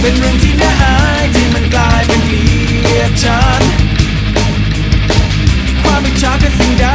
เป็นเรื่องที่น่าอายที่มันกลายเป็นเกลียดชันความอิจฉาคือสิ่งใด